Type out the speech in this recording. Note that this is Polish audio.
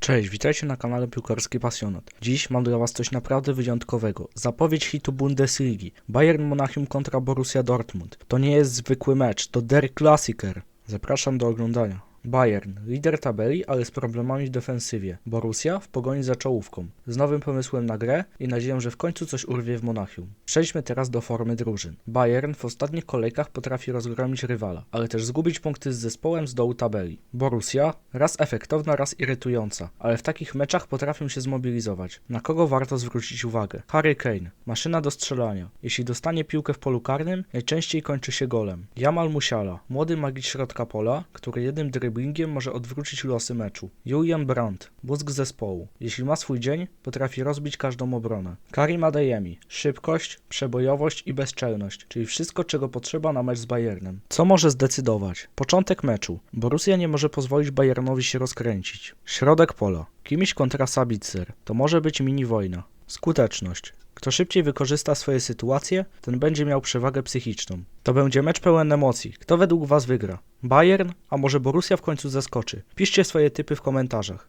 Cześć, witajcie na kanale Piłkarski Pasjonat. Dziś mam dla was coś naprawdę wyjątkowego. Zapowiedź hitu Bundesligi. Bayern Monachium kontra Borussia Dortmund. To nie jest zwykły mecz, to Der Klassiker. Zapraszam do oglądania. Bayern, lider tabeli, ale z problemami w defensywie. Borussia w pogoni za czołówką, z nowym pomysłem na grę i nadzieją, że w końcu coś urwie w Monachium. Przejdźmy teraz do formy drużyn. Bayern w ostatnich kolejkach potrafi rozgromić rywala, ale też zgubić punkty z zespołem z dołu tabeli. Borussia raz efektowna, raz irytująca, ale w takich meczach potrafią się zmobilizować. Na kogo warto zwrócić uwagę? Harry Kane, maszyna do strzelania. Jeśli dostanie piłkę w polu karnym, najczęściej kończy się golem. Jamal Musiala, młody magik środka pola, który jednym dryblingiem może odwrócić losy meczu. Julian Brandt, mózg zespołu. Jeśli ma swój dzień, potrafi rozbić każdą obronę. Karim Adeyemi, szybkość, przebojowość i bezczelność, czyli wszystko czego potrzeba na mecz z Bayernem. Co może zdecydować? Początek meczu. Borussia nie może pozwolić Bayernowi się rozkręcić. Środek pola. Kimś kontra Sabitzer. To może być mini wojna. Skuteczność. Kto szybciej wykorzysta swoje sytuacje, ten będzie miał przewagę psychiczną. To będzie mecz pełen emocji. Kto według Was wygra? Bayern? A może Borussia w końcu zaskoczy? Piszcie swoje typy w komentarzach.